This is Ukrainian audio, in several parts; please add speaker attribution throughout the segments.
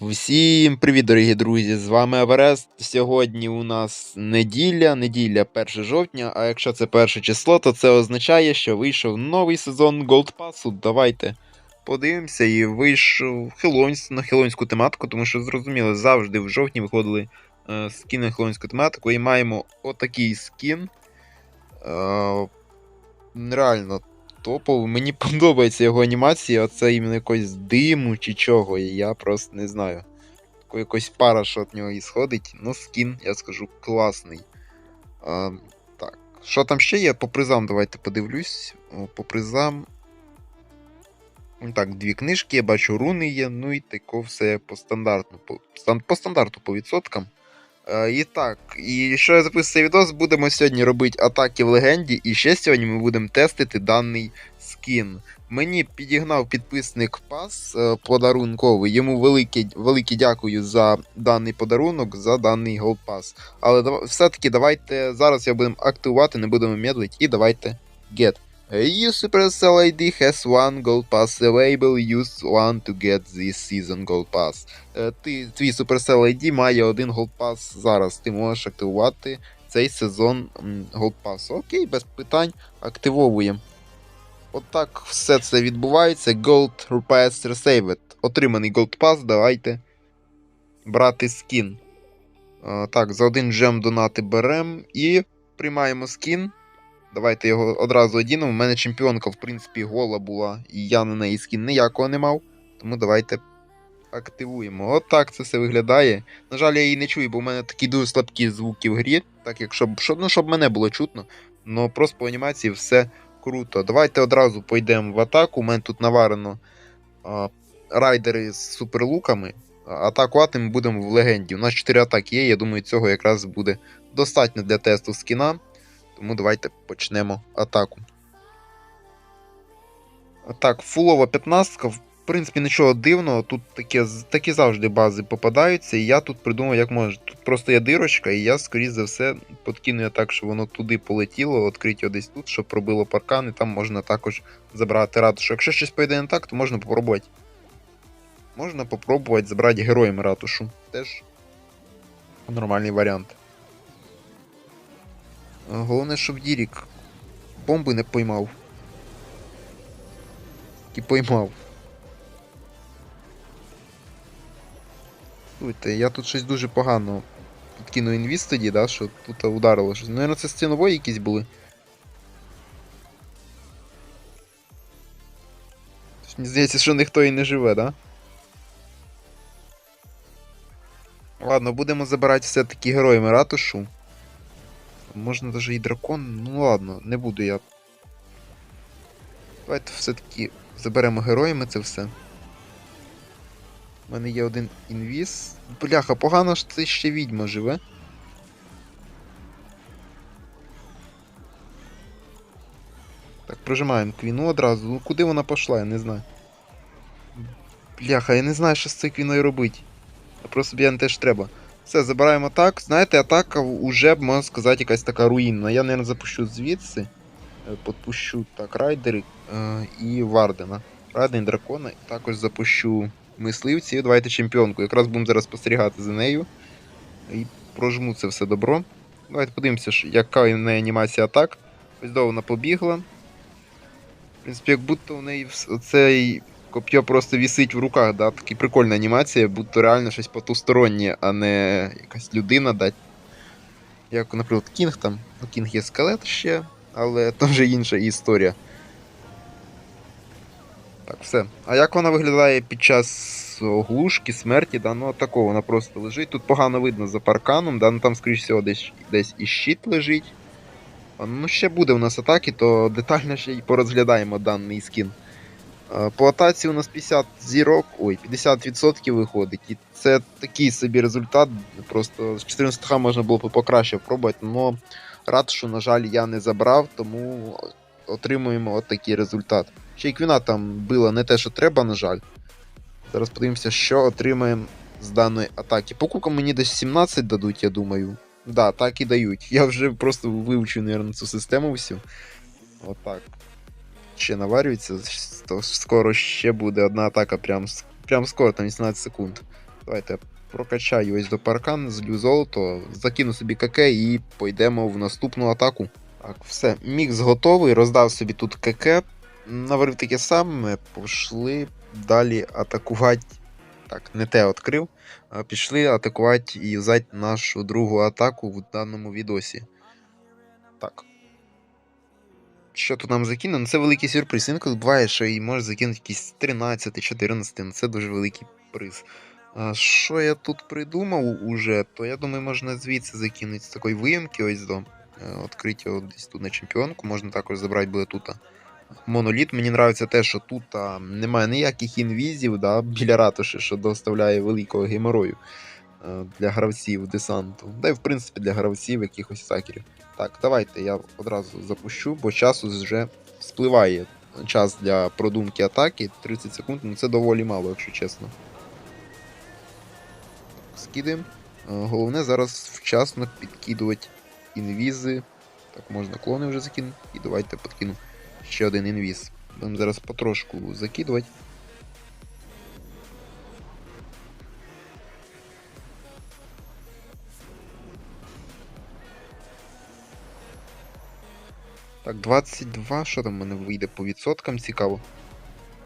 Speaker 1: Всім привіт, дорогі друзі! З вами Аверест. Сьогодні у нас неділя, неділя 1 жовтня, а якщо це перше число, то це означає, що вийшов новий сезон Pass. Давайте подивимося і вийшов Хелонс на хелонську тематику, тому що зрозуміло, завжди в жовтні виходили е, скіни на хелонську тематику, і маємо отакий скін. Е, реально топовий. Мені подобається його анімація, оце іменно якось диму чи чого, і я просто не знаю. Тако якось пара, що від нього ісходить. Ну, скін, я скажу, класний. А, так, що там ще є? По призам давайте подивлюсь. По призам. Так, дві книжки, я бачу, руни є, ну і тако все по стандарту. По, по стандарту по відсоткам. Е, і так, і що я записую цей відос, будемо сьогодні робити атаки в легенді, і ще сьогодні ми будемо тестити даний скін. Мені підігнав підписник Пас е, подарунковий. Йому велике, велике дякую за даний подарунок, за даний Pass. Але все-таки давайте зараз я будемо активувати, не будемо медлити, і давайте get. You Supercell ID has one Gold Pass available. Use one to get this season Gold Pass. Е, Ти, твій Supercell ID має один Gold Pass зараз. Ти можеш активувати цей сезон Gold Pass. Окей, без питань. Активовуємо. Отак все це відбувається. Gold Pass Received. Отриманий Gold Pass, давайте брати скін. Е, Так, за один джем донати беремо і приймаємо скін. Давайте його одразу одінемо. У мене чемпіонка, в принципі, гола була, і я на неї скін ніякого не мав. Тому давайте активуємо. От так це все виглядає. На жаль, я її не чую, бо в мене такі дуже слабкі звуки в грі, так як щоб, щоб, ну, щоб мене було чутно. Ну просто по анімації все круто. Давайте одразу пойдемо в атаку. У мене тут наварено а, райдери з суперлуками. Атакувати ми будемо в легенді. У нас 4 атаки є. Я думаю, цього якраз буде достатньо для тесту скіна. Тому давайте почнемо атаку. Так, фулова 15. В принципі, нічого дивного. Тут такі, такі завжди бази попадаються, і я тут придумав, як може. Тут просто є дирочка, і я, скоріш за все, подкину я так, щоб воно туди полетіло, відкрити його десь тут, щоб пробило паркан, і там можна також забрати ратушу. Якщо щось пойде не так, то можна попробувати. Можна попробувати забрати героями ратушу. Теж нормальний варіант. Головне, щоб Дірік бомби не поймав. І поймав. Слухайте, я тут щось дуже погано підкинув інвіз тоді, да, що тут ударило щось. Наверно, це стінової якісь були. Мені здається, що ніхто і не живе, да? Ладно, будемо забирати все-таки героями ратушу. Можна даже і дракон. Ну ладно, не буду я. Давайте все-таки заберемо героями це все. У мене є один інвіз. Бляха, погано що це ще відьма живе. Так, прожимаємо квіну одразу. Ну куди вона пішла, я не знаю. Бляха, я не знаю, що з цією квіною робити. Просто б теж треба. Все, забираємо атак. Знаєте, атака вже, можна сказати, якась така руїнна. Я, мабуть, запущу звідси. Е, Подпущу так, райдери е, і Вардена. Райден дракона. І також запущу мисливці. Давайте чемпіонку. Якраз будемо зараз спостерігати за нею. І прожму це все добро. Давайте подивимося, яка в неї анімація атак. Ось до вона побігла. В принципі, як будто у неї оцей коп'є просто вісить в руках, да? Така прикольна анімація, будто реально щось потустороннє, а не якась людина дать. Як, наприклад, Кінг там. Ну, Кінг є скелет ще, але то вже інша історія. Так, все. А як вона виглядає під час оглушки, смерті, да, ну такого вона просто лежить. Тут погано видно за парканом, да, ну там, скоріш всього, десь, десь і щит лежить. Ну, ще буде у нас атаки, то детально ще й порозглядаємо даний скін. Е, По у нас 50 зірок, ой, 50% виходить. І це такий собі результат. Просто з 14 х можна було б покраще пробувати, але ратушу, на жаль, я не забрав, тому отримуємо от такий результат. Ще й квіна там била не те, що треба, на жаль. Зараз подивимося, що отримаємо з даної атаки. По кукам мені десь 17 дадуть, я думаю. Да, так і дають. Я вже просто вивчу, наверное, цю систему всю. Отак. Ще наварюється, то скоро ще буде одна атака, прям, прям скоро, там 18 секунд. Давайте прокачаю ось до паркан, злю золото, закину собі КК і пойдемо в наступну атаку. Так, все, мікс готовий, роздав собі тут КК, наварив таке саме, пішли далі атакувати. Так, не те відкрив. Пішли атакувати і взяти нашу другу атаку в даному відосі. Так. Що тут нам закине? Ну це великий сюрприз. Інколи буває, що і може закинути якийсь 13-14, ну це дуже великий приз. А що я тут придумав уже, то я думаю, можна звідси закинути з такої виємки ось до. Відкриття десь тут на чемпіонку, можна також забрати буде тут. Моноліт. Мені подобається те, що тут немає ніяких інвізів да, біля ратуші, що доставляє великого геморою для гравців десанту. Да й в принципі для гравців якихось сакерів. Так, давайте я одразу запущу, бо часу вже спливає час для продумки атаки. 30 секунд, ну це доволі мало, якщо чесно. Скидаємо. Головне зараз вчасно підкидувати інвізи. Так, можна клони вже закинути. І давайте подкину ще один інвіз. Будемо зараз потрошку закидувати. Так, 22. Що там в мене вийде по відсоткам? Цікаво.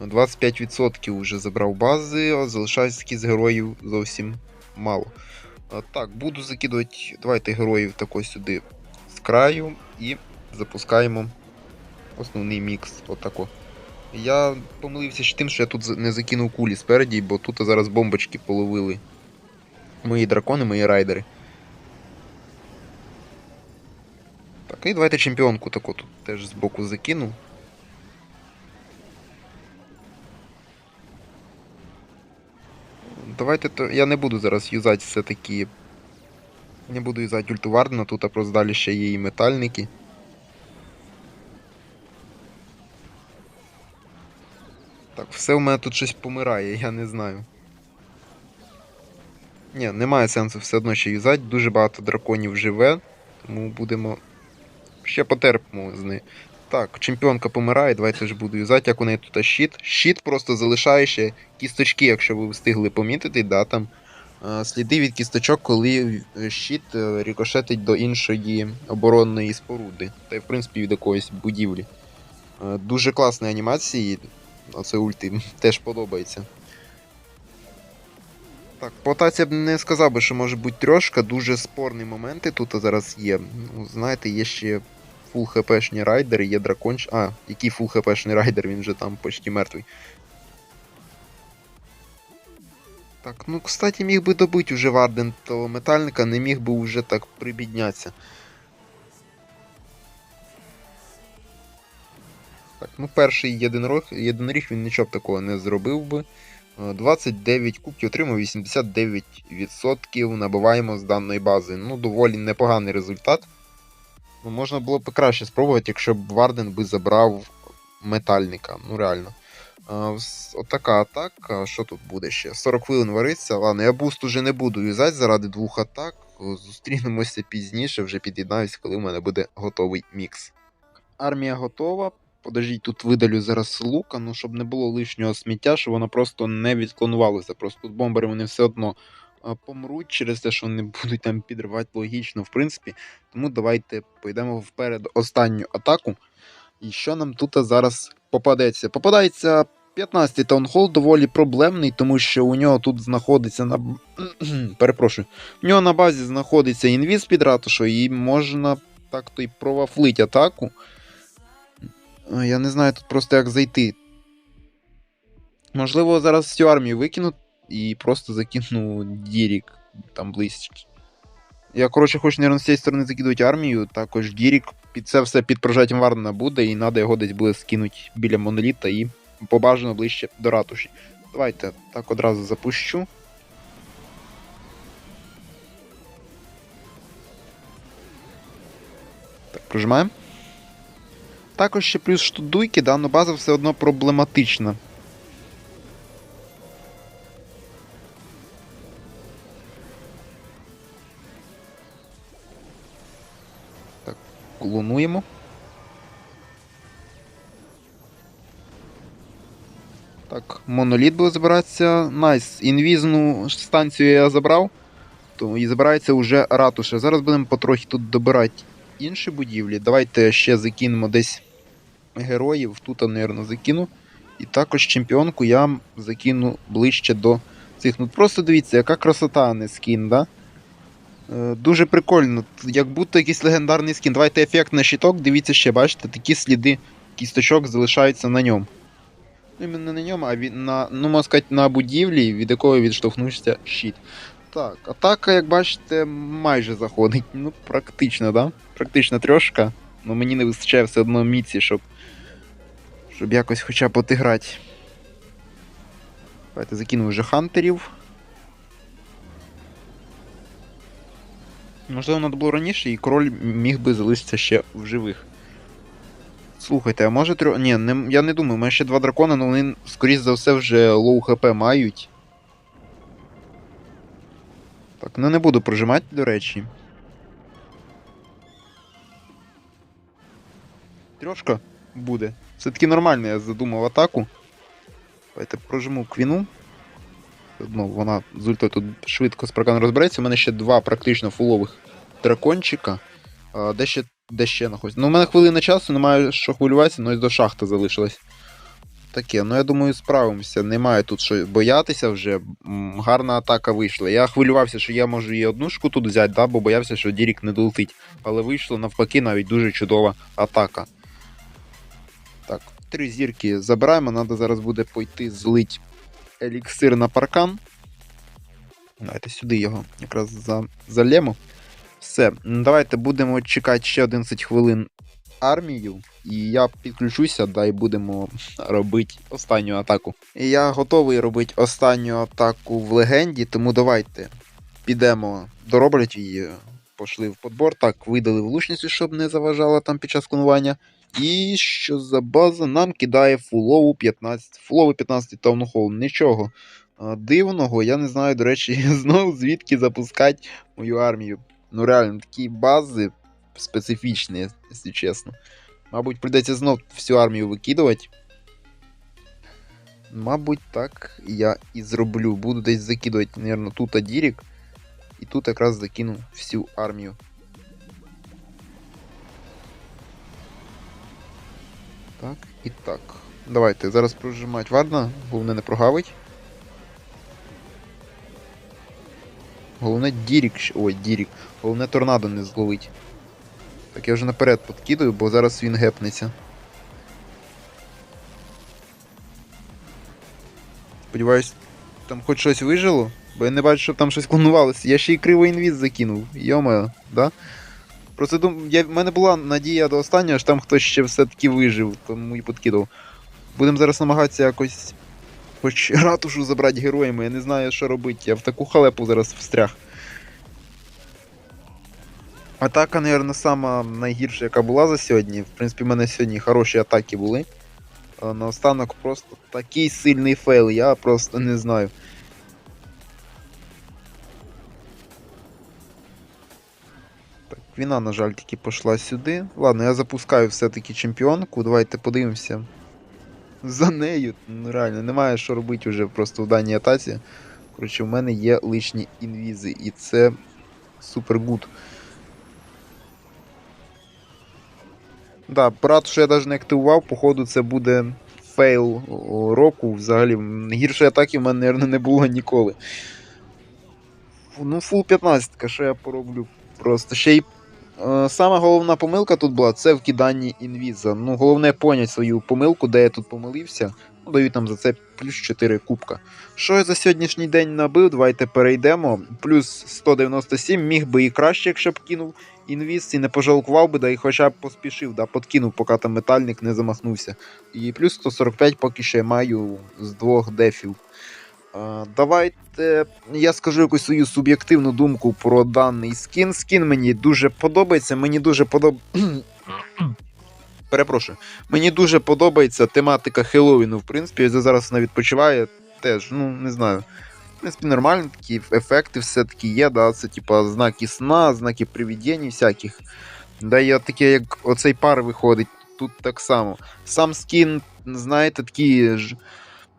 Speaker 1: 25% вже забрав бази, а залишається з героїв зовсім мало. Так, буду закидувати. Давайте героїв тако сюди з краю і запускаємо основний мікс. Отако. Я помилився ще тим, що я тут не закинув кулі спереді, бо тут зараз бомбочки половили. Мої дракони, мої райдери. Так, і давайте чемпіонку таку тут теж збоку закину. Давайте то. Я не буду зараз юзати все-таки. Не буду юзати ульту Вардена, тут а просто далі ще є і метальники. Так, все у мене тут щось помирає, я не знаю. Ні, немає сенсу все одно ще юзати. Дуже багато драконів живе, тому будемо. Ще потерпимо з нею. Так, чемпіонка помирає, давайте ж буду юзати, як у неї тут щит. Щит просто залишає ще кісточки, якщо ви встигли помітити, да, там е, сліди від кісточок, коли е, щит е, рікошетить до іншої оборонної споруди, та й в принципі від якоїсь будівлі. Дуже класні анімації, оце ульти теж подобається. Так, по атаці я б не сказав би, що може бути трьошка, дуже спорні моменти тут зараз є. Ну, знаєте, є ще фул хпшні райдери, є драконч. А, який фул хпшний райдер, він же там почти мертвий. Так, ну кстати, міг би добити уже Варден того метальника, не міг би уже так прибіднятися. Так, ну перший єдинорог, єдиноріг він нічого б такого не зробив би. Е, 29 кубків отримав 89% набиваємо з даної бази. Ну, доволі непоганий результат. Ну, можна було б краще спробувати, якщо б Варден би забрав метальника. Ну, реально. Отака атака. Що тут буде ще? 40 хвилин вариться. Ладно, я буст уже не буду юзати заради двох атак. Зустрінемося пізніше, вже під'єднаюсь, коли в мене буде готовий мікс. Армія готова. Подождіть, тут видалю зараз лука, ну щоб не було лишнього сміття, щоб воно просто не відклонувалося. Просто тут бомбери вони все одно помруть через те, що вони будуть там підривати логічно, в принципі. Тому давайте пойдемо вперед останню атаку. І що нам тут зараз попадеться? Попадається 15-й таунхол, доволі проблемний, тому що у нього тут знаходиться на. Перепрошую. У нього на базі знаходиться інвіз під ратушою, і можна так то й провафлить атаку. Я не знаю тут просто як зайти. Можливо, зараз всю армію викину і просто закину Дірік там ближче. Я, коротше, хочу, мабуть, з цієї сторони закидувати армію, також Дірік під це все під прожаттям Вардена буде, і треба його десь буде скинути біля моноліта і побажано ближче до ратуші. Давайте так одразу запущу. Так, прожимаємо. Також ще плюс тут да, но база все одно проблематична. Клонуємо. Так, моноліт буде збиратися. Найс. Інвізну станцію я забрав. То і забирається вже ратуша. Зараз будемо потрохи тут добирати інші будівлі. Давайте ще закинемо десь героїв. Тут, мабуть, закину. І також чемпіонку я закину ближче до цих. Ну просто дивіться, яка красота, не скін, да? Е, Дуже прикольно, як будто якийсь легендарний скін. Давайте ефект на щиток, дивіться ще, бачите, такі сліди кісточок залишаються на ньому. Ну, не на ньому, а від, на, ну, можна сказати, на будівлі, від якої відштовхнувся щит. Так, атака, як бачите, майже заходить. Ну, практично, да? Практично трошка. Ну мені не вистачає все одно міці, щоб. Щоб якось хоча б отиграти. Давайте закину вже хантерів. Можливо, треба було раніше, і король міг би залишитися ще в живих. Слухайте, а може трьох. Ні, не... я не думаю, у мене ще два дракони, але вони, скоріш за все, вже лоу хп мають. Так, ну не буду прожимати, до речі. Трьошка буде. Все-таки нормально, я задумав атаку. Давайте прожму квіну. Одно вона з ультою тут швидко з прокану розбереться. У мене ще два практично фулових дракончика. Де ще де ще знаходиться? Ну, у мене хвилина часу, немає що хвилюватися, але ось до шахти залишилось. Таке, ну я думаю, справимося. Немає тут що боятися вже. Гарна атака вийшла. Я хвилювався, що я можу і однушку тут взяти, да, бо боявся, що Дірік не долетить. Але вийшло навпаки навіть дуже чудова атака. Так, три зірки забираємо. Треба зараз буде пойти злить еліксир на паркан. Давайте сюди його якраз за, залємо. Все, давайте будемо чекати ще 11 хвилин армію. І я підключуся, да, і будемо робити останню атаку. І я готовий робити останню атаку в легенді, тому давайте підемо дороблять її. Пошли в подбор. Так, видали влучність, щоб не заважала там під час клонування. І що за база нам кидає фулову 15. Фуловий 15 таунхол. Нічого дивного, я не знаю, до речі, знову звідки запускати мою армію. Ну реально, такі бази специфічні, якщо чесно. Мабуть, прийдеться знов всю армію викидувати. Мабуть, так я і зроблю. Буду десь закидувати, мабуть, тут Адірік. І тут якраз закину всю армію. Так, і так. Давайте зараз прожимати Варна, головне не прогавить. Головне Дірік. Ой, Дірік. Головне торнадо не зловить. Так, я вже наперед подкидаю, бо зараз він гепнеться. Сподіваюсь, там хоч щось вижило, бо я не бачу, щоб там щось клонувалося. Я ще й криво інвіз закинув. Йома, да? Просто дум... я... в мене була надія до останнього, що там хтось ще все-таки вижив, тому і подкидав. Будемо зараз намагатися якось хоч ратушу забрати героями, я не знаю, що робити. Я в таку халепу зараз встряг. Атака, мабуть, сама найгірша, яка була за сьогодні. В принципі, в мене сьогодні хороші атаки були. А наостанок просто такий сильний фейл, я просто не знаю. Так, війна, на жаль, таки пішла сюди. Ладно, я запускаю все-таки чемпіонку. Давайте подивимося. За нею. Ну реально, немає що робити вже просто в даній атаці. Коротше, в мене є лишні інвізи, і це супер гуд. Да, брат, що я навіть не активував, походу, це буде фейл року. Взагалі, гіршої атаки в мене, мабуть, не було ніколи. Ну, фул 15, що я пороблю? Просто ще й. Е, сама головна помилка тут була це в киданні інвіза. Ну, головне понять свою помилку, де я тут помилився. Ну, дають нам за це плюс 4 кубка. Що я за сьогоднішній день набив? Давайте перейдемо. Плюс 197, міг би і краще, якщо б кинув інвіз і не пожалкував би, да і хоча б поспішив, да, подкинув, поки там метальник не замахнувся. І плюс 145 поки я маю з двох дефів. Давайте я скажу якусь свою суб'єктивну думку про даний скін. Скін мені дуже подобається. Мені дуже подобається. Перепрошую. Мені дуже подобається тематика Хеллоуіну, в принципі, я зараз вона відпочиває теж, ну, не знаю. В принципі, нормально, такі ефекти все-таки є, да, це типа знаки сна, знаки привідень всяких. Да, є таке, як оцей пар виходить, тут так само. Сам скін, знаєте, такий ж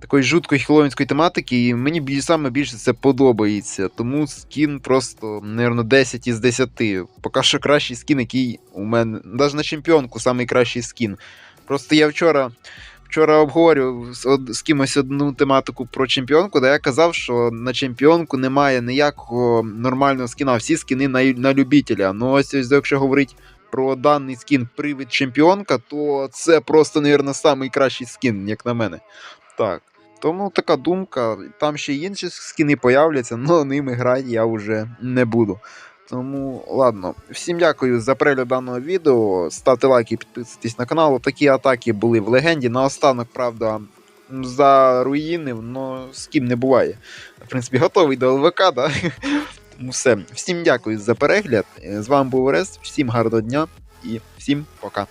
Speaker 1: такої жуткої хеллоуінської тематики, і мені саме більше це подобається. Тому скін просто, мабуть, 10 із 10. Поки що кращий скін, який у мене. Навіть на чемпіонку самий кращий скін. Просто я вчора. Вчора обговорював з, з кимось одну тематику про чемпіонку, де я казав, що на чемпіонку немає ніякого нормального скіна, всі скіни на, на любителя. Ну ось, ось якщо говорити про даний скін привід чемпіонка, то це просто, мабуть, найкращий скін, як на мене. Так. Тому така думка. Там ще інші скіни появляться, але ними грати я вже не буду. Тому, ладно, всім дякую за перегляд даного відео. Ставте лайки, підписуйтесь на канал. Такі атаки були в легенді. Наостанок, правда, заруїнив, але з ким не буває. В принципі, готовий до ЛВК, да? Тому все. Всім дякую за перегляд. З вами був Орест, всім гарного дня і всім пока.